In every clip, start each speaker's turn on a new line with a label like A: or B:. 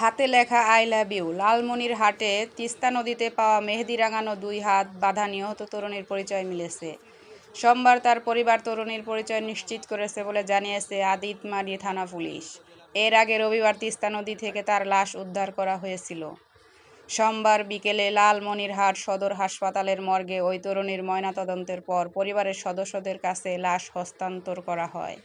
A: হাতে লেখা I love you. লালমনির হাটে তিস্তা নদীতে পাওয়া মেহেদি রাঙানো দুই হাত বাঁধা নিহত তরুণীর পরিচয় মিলেছে। সোমবার তার পরিবার তরুণীর পরিচয় নিশ্চিত করেছে বলে জানিয়েছে আদিতমারি থানা পুলিশ। এর আগে রবিবার তিস্তা নদী থেকে তার লাশ উদ্ধার করা হয়েছিল। সোমবার বিকেলে লালমনিরহাট সদর হাসপাতালের মর্গে ওই তরুণীর ময়নাতদন্তের পর পরিবারের সদস্যদের কাছে লাশ হস্তান্তর করা হয়।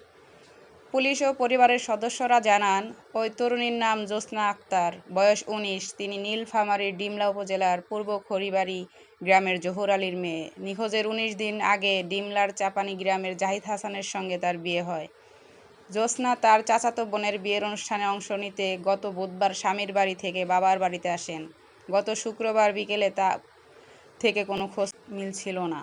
A: পুলিশ ও পরিবারের সদস্যরা জানান, ওই তরুণীর নাম জ্যোৎস্না আক্তার। বয়স উনিশ, তিনি নীলফামারীর ডিমলা উপজেলার পূর্ব খড়িবাড়ি গ্রামের জহুর আলীর মেয়ে। নিখোঁজের উনিশ দিন আগে ডিমলার চাপানি গ্রামের জাহিদ হাসানের সঙ্গে তার বিয়ে হয়। জ্যোৎস্না তার চাচাতো বোনের বিয়ের অনুষ্ঠানে অংশ নিতে গত বুধবার স্বামীর বাড়ি থেকে বাবার বাড়িতে আসেন। গত শুক্রবার বিকেলে তা থেকে কোনো খোঁজ মিলছিল না।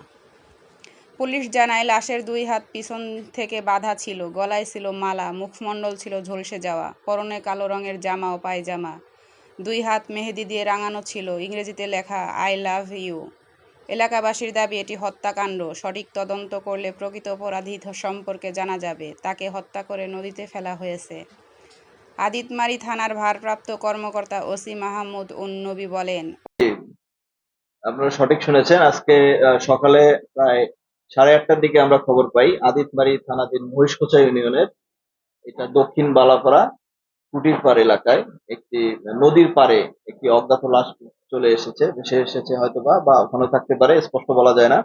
A: পুলিশ জানায়, লাশের দুই হাত পিছন থেকে বাঁধা ছিল। গলায় ছিল মালা, মুখমণ্ডল ছিল ঝলসে যাওয়া, পরনে কালো রঙের জামা ও পায়জামা। দুই হাত মেহেদি দিয়ে রাঙানো ছিল। ইংরেজিতে লেখা, আই লাভ ইউ। এলাকাবাসীর দাবি, এটি হত্যাকাণ্ড। সঠিক তদন্ত করলে প্রকৃত অপরাধী সম্পর্কে জানা যাবে। তাকে হত্যা করে নদীতে ফেলা হয়েছে। আদিতমারি থানার ভারপ্রাপ্ত কর্মকর্তা ওসি মাহমুদ উন নবী বলেন,
B: আপনারা সঠিক শুনেছেন। আজকে সকালে প্রায় সাড়ে আটটার দিকে আমরা খবর পাই, আদিতবাড়ি থানাধীন মহিষকোচা ইউনিয়নের এটা দক্ষিণ বালাপাড়া কুটির পাড় এলাকায় একটি নদীর পাড়ে একটি অজ্ঞাত লাশ চলে এসেছে, ভেসে এসেছে হয়তো বা বা ওখানে থাকতে পারে, স্পষ্ট বলা যায় না।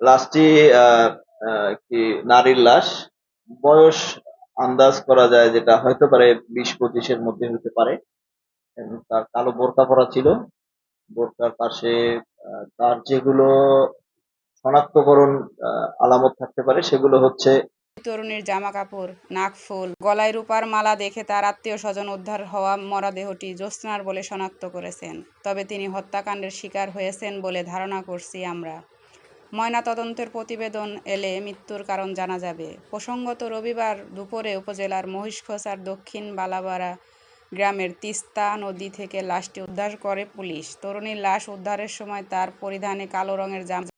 B: লাশটি একটি নারীর লাশ। বয়স আন্দাজ করা যায় যেটা হয়তো পারে বিশ পঁচিশের মধ্যে হতে পারে। তার কালো বোরকা পরা ছিল। বোরকার পাশে তার যেগুলো শনাক্তকরণ আলামত থাকতে পারে। সেগুলো হচ্ছে
A: তরুণীর জামা কাপড় নাকফুল, গলায় রূপার মালা দেখে তার আত্মীয় স্বজন উদ্ধার হওয়া মরদেহটি জ্যোৎস্নার বলে শনাক্ত করেছেন। তবে তিনি হত্যাকাণ্ডের শিকার হয়েছেন বলে ধারণা করছি আমরা। ময়নাতদন্তের প্রতিবেদন এলে মৃত্যুর কারণ জানা যাবে। প্রসঙ্গত রবিবার দুপুরে উপজেলার মহিষখোসার দক্ষিণ বালাবাড়া গ্রামের তিস্তা নদী থেকে লাশটি উদ্ধার করে পুলিশ। তরুণীর লাশ উদ্ধারের সময় তার পরিধানে কালো রঙের জামা